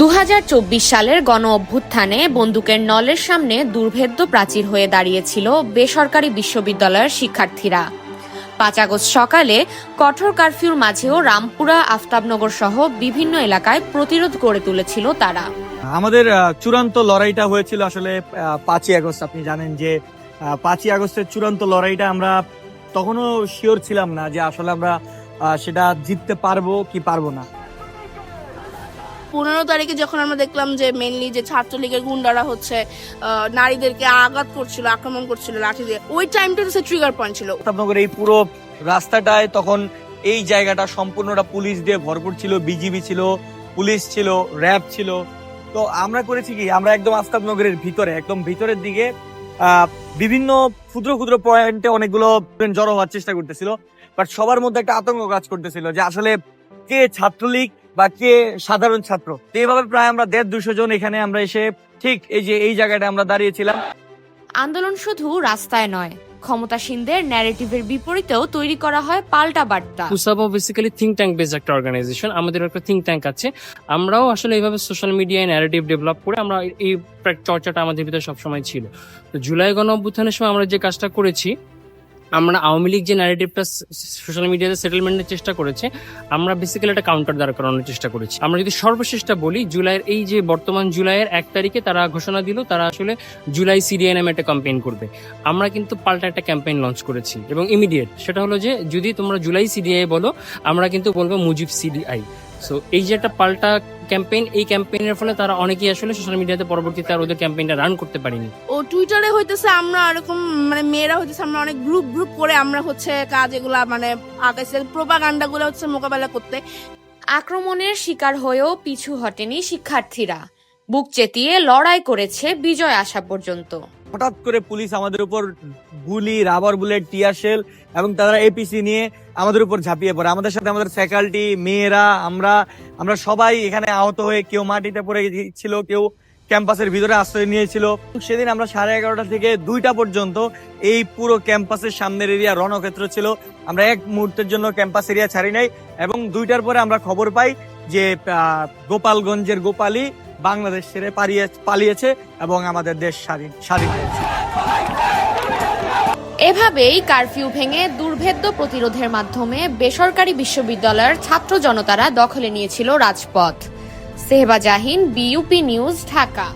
দু হাজার চব্বিশ সালের গণ অভ্যুত্থানে বন্দুকের নলের সামনে দুর্ভেদ্য প্রাচীর হয়ে দাঁড়িয়েছিল বেসরকারি বিশ্ববিদ্যালয়ের শিক্ষার্থীরা। পাঁচ আগস্ট সকালে কঠোর কারফিউর মাঝেও রামপুরা আফতাবনগর সহ বিভিন্ন এলাকায় প্রতিরোধ গড়ে তুলেছিল তারা। আমাদের চূড়ান্ত লড়াইটা হয়েছিল আসলে পাঁচই আগস্ট, আপনি জানেন যে পাঁচই আগস্টের চূড়ান্ত লড়াইটা আমরা তখনও শিওর ছিলাম না যে আসলে আমরা সেটা জিততে পারব কি পারব না। পনেরো তারিখে যখন আমরা দেখলাম যে মেনলি যে ছাত্রলীগের গুন্ডারা হচ্ছে নারীদেরকে আঘাত করছিল, আক্রমণ করছিল, লাঠি দিয়ে, ওই টাইমটা হচ্ছে ট্রিগার পয়েন্ট ছিল। প্রতাপনগর এই পুরো রাস্তাটায় তখন এই জায়গাটা সম্পূর্ণটা পুলিশ দিয়ে ভরপুর ছিল, বিজিবি ছিল, পুলিশ ছিল, র্যাব ছিল। তো আমরা করেছি কি, আমরা একদম আস্তাবনগরের ভিতরে, একদম ভিতরের দিকে বিভিন্ন ক্ষুদ্র ক্ষুদ্র পয়েন্টে অনেকগুলো জড়ো হওয়ার চেষ্টা করতেছিল। বাট সবার মধ্যে একটা আতঙ্ক কাজ করতেছিল যে আসলে কে ছাত্রলীগ বা কে সাধারণ ছাত্র? তো এইভাবে প্রায় আমরা দেড় দুশো জন এখানে আমরা এসে ঠিক এই যে এই জায়গাটা আমরা দাঁড়িয়েছিলাম। আন্দোলন শুধু রাস্তায় নয় ক্ষমতাসীনদের ন্যারেটিভের বিপরীতেও তৈরি করা হয় পাল্টা বার্তা। কুসাবো বেসিক্যালি থিঙ্ক ট্যাঙ্ক বেস একটা অর্গানাইজেশন আমাদের একটা থিঙ্ক ট্যাঙ্ক আছে। আমরাও আসলে এইভাবে সোশ্যাল মিডিয়ায় ন্যারেটিভ ডেভেলপ করে আমরা এই চর্চাটা আমাদের ভিতরে সবসময় ছিল। তো জুলাই গণ অভ্যুত্থানের সময় আমরা যে কাজটা করেছি আমরা আওয়ামী লীগ যে ন্যারেটিভটা সোশ্যাল মিডিয়াতে সেটেলমেন্টের চেষ্টা করেছে, আমরা বেসিক্যালি একটা কাউন্টার দাঁড় করানোর চেষ্টা করেছি। আমরা যদি সর্বশেষটা বলি, জুলাইয়ের এই যে বর্তমান জুলাইয়ের এক তারিখে তারা ঘোষণা দিল, তারা আসলে জুলাই সিরিয়াই নামে একটা ক্যাম্পেইন করবে। আমরা কিন্তু পাল্টা একটা ক্যাম্পেইন লঞ্চ করেছি, এবং ইমিডিয়েট সেটা হলো যে, যদি তোমরা জুলাই সিডিআই বলো, আমরা কিন্তু বলব মুজিব সিডিআই। সো এই যে একটা পাল্টা ক্যাম্পেইন এই ক্যাম্পেইনের ফলে তারা অনেকেই আসলে সোশ্যাল মিডিয়াতে পরবর্তীতে আর ওদের ক্যাম্পেইনটা রান করতে পারেনি। ও টুইটারে হইতেছে আমরা এরকম মানে মেয়েরা হইতেছে আমরা অনেক গ্রুপ গ্রুপ করে আমরা হচ্ছে কাজ এগুলা মানে আগাইছে প্রোপাগান্ডা গুলো হচ্ছে মোকাবেলা করতে। আক্রমণের শিকার হয়েও পিছু হটেনি শিক্ষার্থীরা। বুক চেতিয়ে লড়াই করেছে বিজয় আসা পর্যন্ত। হঠাৎ করে পুলিশ আমাদের উপর গুলি, রাবার বুলেট, টিয়ার শেল এবং তারা এপিসি নিয়ে আমাদের উপর ঝাঁপিয়ে পড়ে। আমাদের সাথে আমাদের ফ্যাকাল্টি মেয়েরা, আমরা আমরা সবাই এখানে আহত হয়ে কেউ মাটিতে পড়ে ছিল, কেউ ক্যাম্পাসের ভিতরে আশ্রয় নিয়েছিল। সেদিন আমরা সাড়ে এগারোটা থেকে দুইটা পর্যন্ত এই পুরো ক্যাম্পাসের সামনের এরিয়া রণক্ষেত্র ছিল। আমরা এক মুহূর্তের জন্য ক্যাম্পাস এরিয়া ছাড়ি নাই এবং দুইটার পরে আমরা খবর পাই যে গোপালগঞ্জের গোপালী বাংলাদেশ ছেড়ে পালিয়ে পালিয়েছে এবং আমাদের দেশ স্বাধীন স্বাধীন হয়েছে। এভাবেই কারফিউ ভেঙে দুর্ভেদ্য প্রতিরোধের মাধ্যমে বেসরকারি বিশ্ববিদ্যালয়ের ছাত্র জনতারা দখলে নিয়েছিল রাজপথ। সেহবা জাহিন বিইউপি নিউজ, ঢাকা।